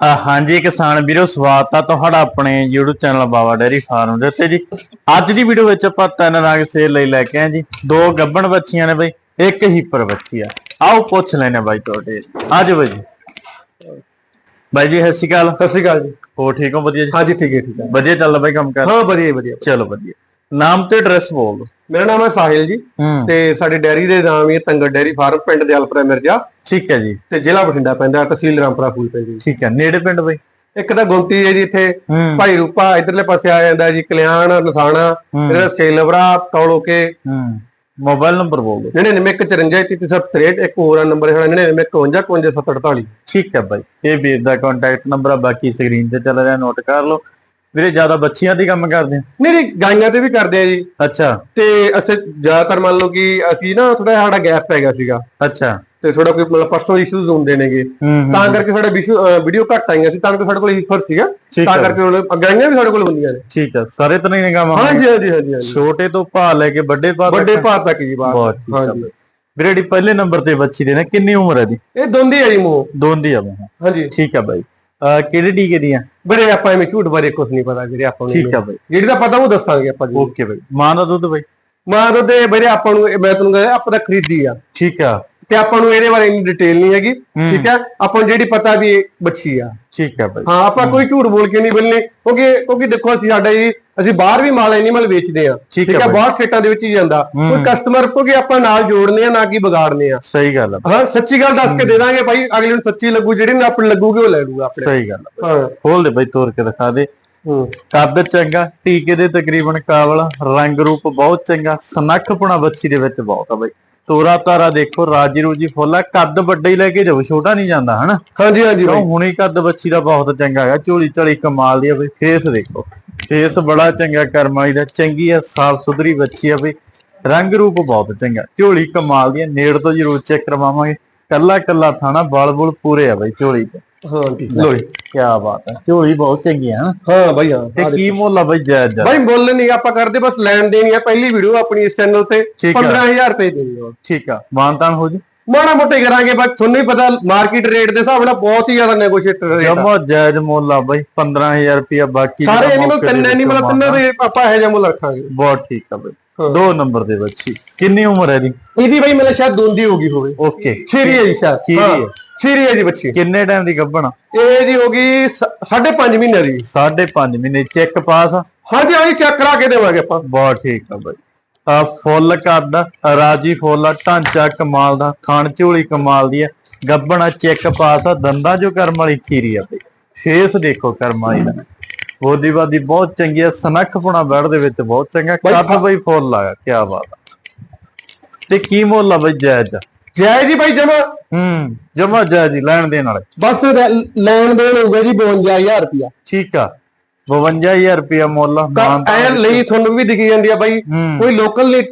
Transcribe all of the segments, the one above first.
ਹਾਂਜੀ ਕਿਸਾਨ ਵੀਰੋ ਸਵਾਗਤ ਆ ਤੁਹਾਡਾ ਆਪਣੇ YouTube channel Baba dairy farm ਦੇ ਉੱਤੇ ਜੀ। ਅੱਜ ਦੀ ਵੀਡੀਓ ਵਿੱਚ ਆਪਾਂ ਤਿੰਨ ਰੰਗ ਸੇਲ ਲਈ ਲੈ ਕੇ ਆਏ ਜੀ। ਦੋ ਗੱਬਣ ਬੱਚੀਆਂ ਨੇ ਬਈ ਇੱਕ ਹੀਪਰ ਬੱਚੀ ਆ। ਆਓ ਪੁੱਛ ਲੈਨੇ ਬਾਈ ਤੁਹਾਡੇ। ਅੱਜ ਬਾਈ ਜੀ। ਬਾਈ ਜੀ ਸਤਿ ਸ਼੍ਰੀ ਅਕਾਲ। ਸਤਿ ਸ਼੍ਰੀ ਅਕਾਲ ਜੀ। ਹੋ ਠੀਕ ਹੋ? ਵਧੀਆ ਜੀ? ਹਾਂਜੀ ਠੀਕ ਹੈ ਠੀਕ ਹੈ। ਵਧੀਆ ਚੱਲਦਾ ਬਾਈ ਕੰਮ ਕਰ? ਹਾਂ ਵਧੀਆ ਵਧੀਆ। ਚਲੋ ਵਧੀਆ। ਨਾਮ ਤੇ ਐਡਰੈਸ ਬੋਲ ਮੇਰਾ ਨਾਮ ਹੈ ਸਾਹਿਲ ਜੀ ਹੂੰ। ਤੇ ਸਾਡੀ ਡੈਰੀ ਦੇ ਨਾਮ ਹੀ ਹੈ ਤੰਗੜ ਡੈਰੀ ਫਾਰਮ ਪਿੰਡ ਦਿਆਲਪੁਰਾ ਮਿਰਜ਼ਾ। ਠੀਕ ਹੈ ਜੀ। ਤੇ ਜ਼ਿਲ੍ਹਾ ਬਠਿੰਡਾ ਪੈਂਦਾ ਤਹਿਸੀਲ ਰਾਮਪੁਰਾ ਫੂਲ ਪੈਂਦੀ ਜੀ। ਠੀਕ ਹੈ। ਨੇੜੇ ਪਿੰਡ ਬਾਈ? ਇੱਕ ਤਾਂ ਗੁੰਤੀ ਹੈ ਜੀ ਇੱਥੇ ਹੂੰ। ਭਾਈ ਰੂਪਾ ਇਧਰਲੇ ਪਾਸੇ ਆ ਜਾਂਦਾ ਜੀ ਕਲਿਆਣ ਨਥਾਣਾ ਹੂੰ। ਇਹਦਾ ਸੇਲਵਰਾ ਤੌਲੋਕੇ ਹੂੰ। ਮੋਬਾਈਲ ਨੰਬਰ ਬੋਲ ਦਿਓ। 9954 ਇੱਕ ਹੋਰ ਨੰਬਰ ਹੈ 9951 ਠੀਕ ਹੈ ਬਾਈ। ਇਹ ਵੀਰ ਦਾ ਕੰਟੈਕਟ ਨੰਬਰ ਆ ਬਾਕੀ ਸਕਰੀਨ ਤੇ ਚੱਲ ਰਿਹਾ ਨੋਟ ਕਰ ਲਓ। ਵੀਰੇ ਜ਼ਿਆਦਾ ਬੱਚੀਆਂ ਦੀ ਕੰਮ ਕਰਦੇ ਆ? ਨਹੀਂ ਨਹੀਂ ਗਾਈਆਂ ਤੇ ਵੀ ਕਰਦੇ ਆ ਜੀ। ਅੱਛਾ। ਤੇ ਅਸੀਂ ਜ਼ਿਆਦਾਤਰ ਮੰਨ ਲਓ ਕਿ ਅਸੀਂ ਨਾ ਥੋੜਾ ਸਾਡਾ ਗੈਪ ਪੈ ਗਿਆ ਸੀਗਾ। ਅੱਛਾ। ਤੇ ਥੋੜਾ ਕੋਈ ਮਤਲਬ ਪਰਸਨਲ ਇਸ਼ੂਜ਼ ਹੁੰਦੇ ਨੇਗੇ। ਤਾਂ ਕਰਕੇ ਸਾਡਾ ਵੀਡੀਓ ਘੱਟ ਆਈਆਂ ਸੀ ਤਾਂ ਕਰਕੇ ਸਾਡੇ ਕੋਲ ਹੀਫਰ ਸੀਗਾ। ਤਾਂ ਕਰਕੇ ਉਹ ਗਾਈਆਂ ਵੀ ਸਾਡੇ ਕੋਲ ਹੁੰਦੀਆਂ ਨੇ। ਠੀਕ ਹੈ ਸਾਰੇ ਤਰ੍ਹਾਂ ਦੀਆਂ ਕੰਮ ਹਾਂਜੀ ਹਾਂਜੀ ਹਾਂਜੀ ਛੋਟੇ ਤੋਂ ਭਾ ਲੈ ਕੇ ਵੱਡੇ ਭਾ ਤੱਕ? ਵੱਡੇ ਭਾਅ ਤੱਕ ਜੀ ਬਾਤ ਬਹੁਤ ਠੀਕ ਹੈ ਹਾਂਜੀ। ਵੀਰੇ ਜਿਹੜੀ ਪਹਿਲੇ ਨੰਬਰ ਤੇ ਬੱਚੀ ਦੇ ਨੇ ਕਿੰਨੀ ਉਮਰ ਹੈ ਦੀ ਇਹ ਦੋਂਦੀ ਹੈ ਜੀ ਮੂੰਹ। ਦੋਨ ਦੀ ਆ ਬਾਈ। ਹਾਂਜੀ। ਠੀਕ ਹੈ ਬਾਈ। ਕਿਹੜੇ ਟੀਕੇ ਦੀਆਂ ਵੀਰੇ ਆਪਾਂ ਐਵੇਂ ਝੂਠ ਬਾਰੇ ਕੁਝ ਨਹੀਂ ਪਤਾ ਵੀਰੇ ਆਪਾਂ ਨੂੰ ਠੀਕ ਹੈ ਬਾਈ। ਜਿਹੜੀ ਤਾਂ ਪਤਾ ਉਹ ਦੱਸਾਂਗੇ ਆਪਾਂ ਜੀ। Okay bye. ਮਾਂ ਦਾ ਦੁੱਧ ਬਾਈ? ਮਾਂ ਦੁੱਧ ਦੇ ਵੀਰੇ ਆਪਾਂ ਨੂੰ ਮੈਂ ਤੁਹਾਨੂੰ ਕਹਿੰਦਾ ਆਪਾਂ ਤਾਂ ਖਰੀਦੀ ਆ। ਠੀਕ ਆ। ਤੇ ਆਪਾਂ ਨੂੰ ਇਹਦੇ ਬਾਰੇ ਇੰਨੀ ਡਿਟੇਲ ਨਹੀਂ ਹੈਗੀ। ਠੀਕ ਹੈ? ਆਪਾਂ ਨੂੰ ਜਿਹੜੀ ਪਤਾ ਵੀ ਇਹ ਬੱਚੀ ਆ। ਠੀਕ ਹੈ ਬਾਈ ਹਾਂ ਆਪਾਂ ਕੋਈ ਝੂਠ ਬੋਲ ਕੇ ਨਹੀਂ ਬੋਲਨੇ ਕਿਉਂਕਿ ਕਿਉਂਕਿ ਦੇਖੋ ਅਸੀਂ ਸਾਡਾ ਜੀ ਅਸੀਂ ਬਾਹਰ ਵੀ ਮਾਲ ਐਨੀਮਲ ਵੇਚਦੇ ਆ ਠੀਕ ਹੈ। ਬਾਹਰ ਸਟੇਟਾਂ ਦੇ ਵਿੱਚ ਹੀ ਜਾਂਦਾ। ਕੋਈ ਕਸਟਮਰ ਕਿਉਂਕਿ ਆਪਾਂ ਨਾਲ ਜੋੜਨੇ ਆ ਨਾ ਕਿ ਵਿਗਾੜਨੇ ਆ। ਸਹੀ ਗੱਲ ਆ। ਹਾਂ ਸੱਚੀ ਗੱਲ ਦੱਸ ਕੇ ਦੇ ਦਾਂਗੇ ਭਾਈ ਅਗਲੇ ਨੂੰ ਸੱਚੀ ਲੱਗੂ ਜਿਹੜੀ ਨੂੰ ਆਪਣੇ ਲੱਗੂਗੀ ਉਹ ਲੈ ਲੂਗਾ ਆਪਣੇ। ਸਹੀ ਗੱਲ ਹਾਂ। ਖੋਲ ਦੇ ਬਾਈ ਤੋੜ ਕੇ ਦਿਖਾ ਦੇ। ਕੱਦ ਚੰਗਾ ਟੀਕੇ ਦੇ ਤਕਰੀਬਨ ਕਾਬਲ ਰੰਗ ਰੂਪ ਬਹੁਤ ਚੰਗਾ ਸਨੱਖਪਣਾ ਬੱਚੀ ਦੇ ਵਿੱਚ ਬਹੁਤ ਆ ਬਈ ਤੋਰਾ ਤਾਰਾ ਦੇਖੋ ਰਾਜੀ ਰੂਜੀ ਫੁੱਲਾ ਕੱਦ ਵੱਡਾ ਹੀ ਲੈ ਕੇ ਜਾਓ ਛੋਟਾ ਨਹੀਂ ਜਾਂਦਾ ਹਨਾ? ਹਾਂਜੀ ਹਾਂਜੀ ਭਾਈ ਹੁਣੀ ਕੱਦ ਬੱਚੀ ਦਾ ਬਹੁਤ ਚੰਗਾ ਹੈਗਾ। ਝੋਲੀ ਝਾਲੀ ਕਮਾਲ ਦੀ ਆ ਬਈ ਫੇਸ ਦੇਖੋ। ਫੇਸ ਬੜਾ ਚੰਗਾ ਕਰਮਾਈ ਦਾ ਚੰਗੀ ਆ ਸਾਫ਼ ਸੁਥਰੀ ਬੱਚੀ ਆ ਬਈ। ਰੰਗ ਰੂਪ ਬਹੁਤ ਚੰਗਾ। ਝੋਲੀ ਕਮਾਲ ਦੀ ਆ ਨੇੜ ਤੋਂ ਜ਼ਰੂਰ ਚੈੱਕ ਕਰਵਾਵਾਂਗੇ। ਕੱਲਾ ਕੱਲਾ ਥਾਣਾ ਬਲ ਬੁਲ ਪੂਰੇ ਆ ਬਈ ਝੋਲੀ ਤੇ ਹਾਂ ਠੀਕ ਲੋ ਕੀ ਬਾਤ ਹੈ। ਝੋਲੀ ਬਹੁਤ ਚੰਗੀ ਹਨਾ ਹਾਂ ਭਾਈ ਹਾਂ ਤੇ ਕੀ ਮੁੱਲ ਆ ਬਈ ਜਾਇਜ਼ ਜਾਇਜ਼ ਭਾਈ ਮੁੱਲ ਨਹੀਂ ਆਪਾਂ ਕਰਦੇ ਬਸ ਲੈਣ ਦੇਣੀ ਆ ਪਹਿਲੀ ਵੀਡੀਓ ਆਪਣੀ ਇਸ ਚੈਨਲ ਤੇ। ਠੀਕ ਆ। 15000 ਰੁਪਏ ਦੇਣੀ ਆ। ਠੀਕ ਆ। ਮਾਨਤਾਨ ਹੋ ਜੀ। ਮਾੜਾ ਮੋਟੇ ਕਰਾਂਗੇ ਬਸ ਤੁਹਾਨੂੰ ਹੀ ਪਤਾ ਮਾਰਕੀਟ ਰੇਟ ਦੇ ਹਿਸਾਬ ਨਾਲ ਬਹੁਤ ਹੀ ਜ਼ਿਆਦਾ ਨੈਗੋਸ਼ੀਏਟਰ ਰੇਟ ਜਮਾ ਜਾਇਜ਼ ਮੁੱਲ ਆ ਬਈ 15000 ਰੁਪਿਆ ਬਾਕੀ ਸਾਰੇ ਐਨੀਮਲ ਤਿੰਨ ਦੇ ਐਨੀਮਲ ਤਿੰਨਾਂ ਦੇ ਆਪਾਂ ਇਹੋ ਜਿਹਾ ਮੁੱਲ ਰੱਖਾਂਗੇ। ਬਹੁਤ ਠੀਕ ਆ ਬਈ। ਹਾਂ। ਦੋ ਨੰਬਰ ਦੇ ਬੱਚੀ ਕਿੰਨੀ ਉਮਰ ਹੈ ਦੀ ਇਹਦੀ ਭਾਈ ਮੈਨੂੰ ਸ਼ਾਇਦ ਦੋਂਦੀ ਹੋ ਗਈ ਹੋਵੇ। ਓਕੇ ਖੀਰੀ ਹੈ ਜੀ ਸ਼ਾਇਦ। ਖੀਰੀ ਹਾਂ, ਖੀਰੀ ਹੈ ਜੀ ਬੱਚੀ। ਕਿੰਨੇ ਟਾਈਮ ਦੀ ਗੱਭਣ ਇਹ ਜੀ ਹੋ ਗਈ 5.5 ਮਹੀਨੇ ਦੀ। ਸਾਢੇ ਪੰਜ ਮਹੀਨੇ ਚੈੱਕ ਪਾਸ? ਹਾਂਜੀ ਹਾਂਜੀ ਚੈੱਕ ਕਰਾ ਕੇ ਦੇਵਾਂਗੇ ਆਪਾਂ। ਬਹੁਤ ਠੀਕ ਆ ਬਈ। ਆ ਫੁੱਲ ਕੱਦ ਰਾਜੀ ਫੁੱਲ ਢਾਂਚਾ ਕਮਾਲ ਦਾ ਥਣ ਝੋਲੀ ਕਮਾਲ ਦੀ ਆ। ਗੱਭਣ ਚੈੱਕ ਪਾਸ ਆ ਦੰਦਾਂ ਜੋ ਕਰਮ ਵਾਲੀ ਖੀਰੀ ਆ ਬਈ। ਫੇਸ ਦੇਖੋ ਕਰਮ ਵਾਲੀ ਦਾ। ਬੋਦੀ ਬਾਦੀ ਬਹੁਤ ਚੰਗੀ ਆ ਸਨੱਖਪੁਣਾ ਬੈੜ ਦੇ ਵਿੱਚ ਬਹੁਤ ਚੰਗਾ। ਕੱਦ ਬਈ ਫੁੱਲ ਆ ਕੀ ਬਾਤ ਆ। ਤੇ ਕੀ ਮੁੱਲ ਆ ਬਈ ਜਾਇਜ਼? ਜੈ ਜੀ ਭਾਈ ਜਮਾ। ਹੂੰ। ਜਮਾ ਜਾਇਜ਼ ਹੀ ਲੈਣ ਦੇਣ ਵਾਲੇ। ਬਸ ਰੈ- ਲੈਣ ਦੇਣ ਹੋਊਗਾ ਜੀ 52000 ਰੁਪਿਆ ਠੀਕ ਆ। 52000 ਰੁਪਿਆ ਮੁੱਲ ਐ ਲਈ ਤੁਹਾਨੂੰ ਵੀ ਦਿਖੀ ਜਾਂਦੀ ਆ ਬਾਈ। ਹੂੰ। ਕੋਈ ਲੋਕਲ ਨਹੀਂ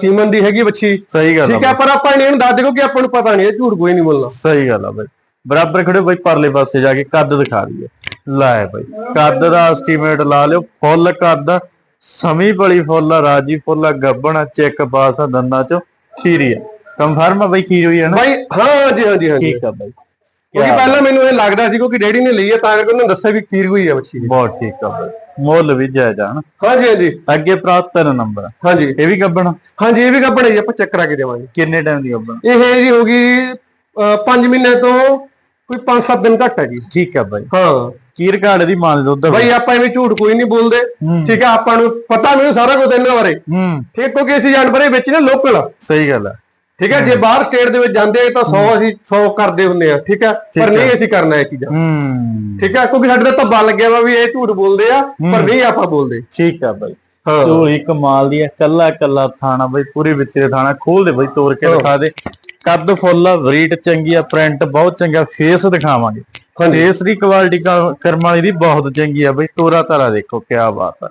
ਸੀਮਨ ਦੀ ਹੈਗੀ ਬੱਚੀ। ਸਹੀ ਗੱਲ ਆ ਠੀਕ ਹੈ ਪਰ ਆਪਾਂ ਇਹਨੂੰ ਦੱਸ ਦਿਓ ਕਿ ਆਪਾਂ ਨੂੰ ਪਤਾ ਨਹੀਂ ਇਹ ਝੂਠ ਕੋਈ ਨਹੀਂ ਬੋਲਣਾ। ਸਹੀ ਗੱਲ ਆ ਬਈ। ਬਰਾਬਰ ਖੜੇ ਬਈ ਪਰਲੇ ਪਾਸੇ ਜਾ ਕੇ ਕੱਦ ਦਿਖਾ ਦਈਏ। ਲੈ ਬਈ ਕੱਦ ਦਾ ਐਸਟੀਮੇਟ ਲਾ ਲਿਓ। ਫੁੱਲ ਕੱਦ ਸਮੀ ਬੜੀ ਫੁੱਲ ਆ, ਰਾਜੀ ਫੁੱਲ ਆ, ਗੱਬਣ ਆ, ਚੈੱਕ ਪਾਸ ਆ ਦੰਦਾਂ ਚ ਖੀਰੀ ਆ। ਕੰਫਰਮ ਆ ਬਈ ਖੀਰ ਹੋਈ ਹੈ ਨਾ? ਬਾਈ ਹਾਂ ਜੀ ਹਾਂ ਜੀ ਹਾਂ ਜੀ ਠੀਕ ਆ ਬਈ। ਕਿਉਂਕਿ ਪਹਿਲਾਂ ਮੈਨੂੰ ਇਹ ਲੱਗਦਾ ਸੀ ਕਿ ਡੈਡੀ ਨੇ ਲਈ ਹੈ ਤਾਂ ਕਰਕੇ ਉਹਨੇ ਦੱਸਿਆ ਵੀ ਖੀਰ ਹੋਈ ਹੈ ਬੱਚੀ ਦੀ। ਬਹੁਤ ਠੀਕ ਆ ਬਈ। ਮੁੱਲ ਵੀ ਜਾਇਜ਼ ਆ ਹਨਾ ਹਾਂਜੀ ਹਾਂਜੀ। ਅੱਗੇ ਪ੍ਰਾਪਤ ਤਿੰਨ ਨੰਬਰ ਹਾਂਜੀ। ਇਹ ਵੀ ਗੱਬਣ? ਹਾਂਜੀ ਇਹ ਵੀ ਕੱਪੜੇ ਜੀ ਆਪਾਂ ਚੈੱਕ ਕਰਾ ਕੇ ਦੇਵਾਂਗੇ। ਕਿੰਨੇ ਟਾਈਮ ਦੀ ਗੱਬਣ? ਇਹ ਜੀ ਹੋ ਗਈ 5 ਮਹੀਨੇ ਤੋਂ ਕੋਈ 5-7 ਦਿਨ ਘੱਟ ਹੈ ਜੀ ਠੀਕ ਆ ਬਈ। ਹਾਂ। ਕੀਰ ਘਾੜ ਦੀ ਮਾਲ ਦੁੱਧ ਆ ਬਈ ਆਪਾਂ ਐਵੇਂ ਝੂਠ ਕੋਈ ਨਹੀਂ ਬੋਲਦੇ। ਹੂੰ। ਠੀਕ ਹੈ ਆਪਾਂ ਨੂੰ ਪਤਾ ਮੈਨੂੰ ਸਾਰਾ ਕੁਝ ਇਹਨਾਂ ਬਾਰੇ। ਹੂੰ। ਠੀਕ ਕਿਉਂਕਿ ਅਸੀਂ ਜਾਨਵਰ ਦੇ ਵਿੱਚ ਨਾ ਲੋਕਲ ਸਹੀ ਗੱਲ ਆ। ਠੀਕ ਹੈ ਜੇ ਬਾਹਰ ਸਟੇਟ ਦੇ ਵਿੱਚ ਜਾਂਦੇ ਆ ਤਾਂ 100 ਅਸੀਂ 100 ਕਰਦੇ ਹੁੰਦੇ ਆ ਠੀਕ ਹੈ ਪਰ। ਨਹੀਂ ਅਸੀਂ ਕਰਨਾ ਇਹ ਚੀਜ਼ਾਂ। ਹੂੰ। ਠੀਕ ਹੈ ਕਿਉਂਕਿ ਸਾਡੇ ਦਾ ਧੱਬਾ ਲੱਗਿਆ ਵਾ ਵੀ ਇਹ ਝੂਠ ਬੋਲਦੇ ਆ ਪਰ ਨਹੀਂ ਆਪਾਂ ਬੋਲਦੇ। ਠੀਕ ਆ ਬਈ। ਝੋਲੀ ਕਮਾਲ ਦੀ ਆ ਕੱਲਾ ਕੱਲਾ ਥਾਣਾ ਬਈ ਪੂਰੇ ਵਿੱਚ ਦੇ ਥਾਣਾ ਖੋਲ ਦੇ ਬਈ ਤੋੜ ਕੇ। ਦਿਖਾ ਦੇ। ਕੱਦ ਫੁੱਲ ਆ ਵਰੀਟ ਚੰਗੀ ਆ ਪ੍ਰਿੰਟ ਬਹੁਤ ਚੰਗਾ ਫੇਸ ਦਿਖਾਵਾਂਗੇ। ਹਾਂਜੀ। ਫੇਸ ਦੀ ਕੁਆਲਿਟੀ ਕਰਮ ਵਾਲੀ ਦੀ ਬਹੁਤ ਚੰਗੀ ਆ ਬਈ ਤੋਰਾ ਤਾਰਾ ਦੇਖੋ ਕੀ ਬਾਤ ਆ।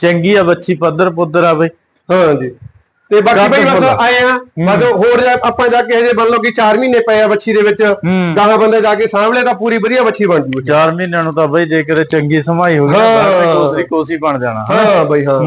ਚੰਗੀ ਆ ਬੱਚੀ ਪੱਧਰ ਪੁੱਧਰ ਆ ਬਈ। ਹਾਂ ਜੀ ਤੇ ਬਾਕੀ ਬਈ ਬਸ। ਆਏ ਆ। ਮਤਲਬ ਹੋਰ ਜਾ- ਆਪਾਂ ਜਾ ਕੇ ਹਜੇ ਮੰਨ ਲਓ ਕਿ 4 ਮਹੀਨੇ ਪਏ ਆ ਬੱਚੀ ਦੇ ਵਿੱਚ। ਗਾਹਾਂ ਬੰਦੇ ਜਾ ਕੇ ਸਾਂਭਲੇ ਤਾਂ ਪੂਰੀ ਵਧੀਆ ਬੱਚੀ ਬਣ ਜੂ 4 ਮਹੀਨਿਆਂ ਨੂੰ ਤਾਂ ਬਈ ਜੇ ਕਿਤੇ ਚੰਗੀ ਸਮਾਈ ਹੋ ਗਈ। ਕੋਸੀ ਕੋਸੀ ਬਣ ਜਾਣਾ। ਹਾਂ ਬਈ ਹਾਂ।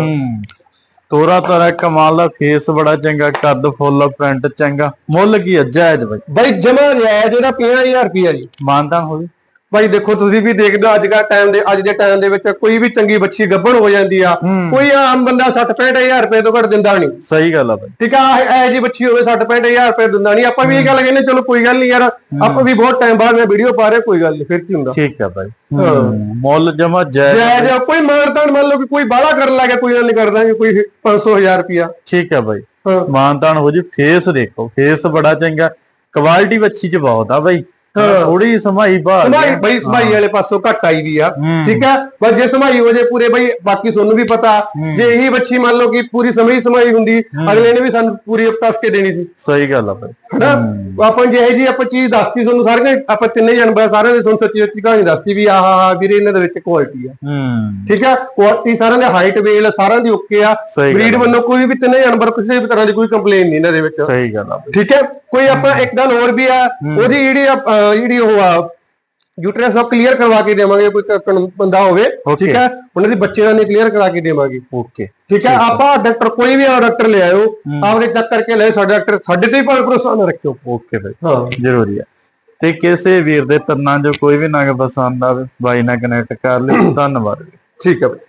ਤੋਰਾ ਤਾਰਾ ਕਮਾਲ ਦਾ ਫੇਸ ਬੜਾ ਚੰਗਾ ਕੱਦ ਫੁੱਲ ਪ੍ਰਿੰਟ ਚੰਗਾ। ਮੁੱਲ ਕੀ ਆ? ਜਾਇਜ਼ ਬਈ। ਬਈ ਜਮਾ ਰਿਆ ਜਿਹੜਾ 50000 ਰੁਪਿਆ ਜੀ। ਮਾਨਤਾਨ ਹੋਵੇ ਭਾਈ ਦੇਖੋ ਤੁਸੀਂ ਵੀ ਦੇਖਦੇ ਹੋ ਅੱਜ ਦਾ ਟਾਈਮ ਦੇ ਅੱਜ ਦੇ ਟਾਈਮ ਦੇ ਵਿੱਚ ਕੋਈ ਵੀ ਚੰਗੀ ਬੱਚੀ ਗੱਭਣ ਹੋ ਜਾਂਦੀ ਆ। ਕੋਈ ਆਮ ਬੰਦਾ 60 65000 ਰੁਪਏ ਤੋਂ ਘੱਟ ਦਿੰਦਾ ਨਹੀਂ। ਸਹੀ ਗੱਲ ਆ ਬਾਈ। ਠੀਕ ਆ ਇਹ ਜੀ ਬੱਚੀ ਹੋਵੇ 60 65000 ਰੁਪਏ ਦਿੰਦਾ ਨਹੀਂ ਆਪਾਂ ਵੀ ਇਹ ਗੱਲ ਕਹਿੰਦੇ ਚਲੋ ਕੋਈ ਗੱਲ ਨਹੀਂ ਯਾਰ ਆਪਾਂ ਵੀ ਬਹੁਤ ਟਾਈਮ ਬਾਅਦ ਮੈਂ ਵੀਡੀਓ ਪਾ ਰਿਹਾ ਕੋਈ ਗੱਲ ਨਹੀਂ ਫਿਰ ਕੀ ਹੁੰਦਾ? ਠੀਕ ਆ ਬਾਈ। ਮੁੱਲ ਜਮਾ ਜੈ ਜੈ ਜੈ ਕੋਈ ਮਾਰਤਾਨ ਮੰਨ ਲਓ ਕਿ ਕੋਈ ਬਾਹਲਾ ਕਰਨ ਲੱਗਾ ਕੋਈ ਗੱਲ ਨਹੀਂ ਕਰਦਾ ਕੋਈ 500000 ਰੁਪਿਆ ਠੀਕ ਆ ਹਾਂ। ਮਾਨਤਾਨ ਹੋ ਜੀ ਫੇਸ ਦੇਖੋ ਫੇਸ ਬੜਾ ਚੰਗਾ ਕੁਆਲਿਟੀ ਵੱਛੀ ਚ ਬਹੁਤ ਆ ਬਾਈ। ਥੋੜੀ ਸਮਾਈ ਬਾਹਰ ਸਮਾਈ ਬਈ ਸਮਾਈ ਵਾਲੇ ਪਾਸੋਂ ਘੱਟ ਆਈ ਵੀ ਆ। ਠੀਕ ਹੈ? ਬਸ ਜੇ ਸਮਾਈ ਹੋ ਜੇ ਪੂਰੇ ਬਈ ਬਾਕੀ ਤੁਹਾਨੂੰ ਵੀ ਪਤਾ ਜੇ ਇਹੀ ਬੱਚੀ ਮੰਨ ਲਓ ਕਿ ਪੂਰੀ ਸਮੇਂ ਸਮਾਈ ਹੁੰਦੀ ਅਗਲੇ ਨੇ ਵੀ ਸਾਨੂੰ ਪੂਰੀ ਉਪਤਾਸ ਕੇ ਦੇਣੀ ਸੀ। ਸਹੀ ਗੱਲ ਆ ਬਾਈ। ਹਨਾ? ਆਪਾਂ ਜਿਹੇ ਜੀ ਆਪਾਂ ਚੀਜ਼ ਦੱਸਤੀ ਤੁਹਾਨੂੰ ਸਾਰੀਆਂ ਆਪਾਂ ਤਿੰਨੇ ਜਨਮ ਸਾਰਿਆਂ ਦੇ ਤੁਹਾਨੂੰ ਸੱਚੀ ਸੱਚੀ ਕਹਾਣੀ ਦੱਸਤੀ ਵੀ ਆਹ ਆਹ ਵੀਰੇ ਇਹਨਾਂ ਦੇ ਵਿੱਚ ਕੁਆਲਿਟੀ ਆ। ਠੀਕ ਹੈ? ਕੁਆਲਿਟੀ ਸਾਰਿਆਂ ਦੇ ਹਾਈਟ ਵੇਲ ਸਾਰਿਆਂ ਦੀ ਓਕੇ ਆ। ਬਰੀਡ ਵੱਲੋਂ ਕੋਈ ਵੀ ਤਿੰਨੇ ਜਾਨਵਰ ਕਿਸੇ ਵੀ ਤਰ੍ਹਾਂ ਦੀ ਕੋਈ ਕੰਪਲੇਨ ਨਹੀਂ ਇਹਨਾਂ ਦੇ ਵਿੱਚ। ਸਹੀ ਗੱਲ ਆ ਠੀਕ ਹੈ? ਕੋਈ ਆਪਾਂ ਇੱਕ ਗੱਲ ਹੋਰ ਵੀ ਆ ਉਹਦੀ ਜਿਹੜੀ ਆ, ਜਿਹੜੀ ਉਹ ਆ ਯੂਟਰਸ ਉਹ ਕਲੀਅਰ ਕਰਵਾ ਕੇ ਦੇਵਾਂਗੇ ਕੋਈ ਬੰਦਾ ਹੋਵੇ. ਠੀਕ ਹੈ? ਉਹਨਾਂ ਦੀ ਬੱਚੇ ਦਾ ਨਹੀਂ ਕਲੀਅਰ ਕਰਾ ਕੇ ਦੇਵਾਂਗੇ। ਓਕੇ ਠੀਕ ਹੈ? ਆਪਾਂ ਡਾਕਟਰ ਕੋਈ ਵੀ ਡਾਕਟਰ ਲੈ ਆਇਓ ਆਪਦੇ ਚੈੱਕ ਕਰਕੇ ਲੈ ਸਾਡੇ ਡਾਕਟਰ ਸਾਡੇ ਤੇ ਹੀ ਭਾਵੇਂ ਭਰੋਸਾ ਨਾ ਰੱਖਿਓ। ਓਕੇ ਬਾਈ ਹਾਂ। ਜ਼ਰੂਰੀ ਆ ਤੇ ਕਿਸੇ ਵੀਰ ਦੇ ਤੰਨਾਂ 'ਚ ਕੋਈ ਵੀ ਨਗ ਪਸੰਦ ਆਵੇ ਬਾਈ ਨਾਲ ਕਨੈਕਟ ਕਰ ਲਿਓ। ਧੰਨਵਾਦ ਠੀਕ ਹੈ ਬਈ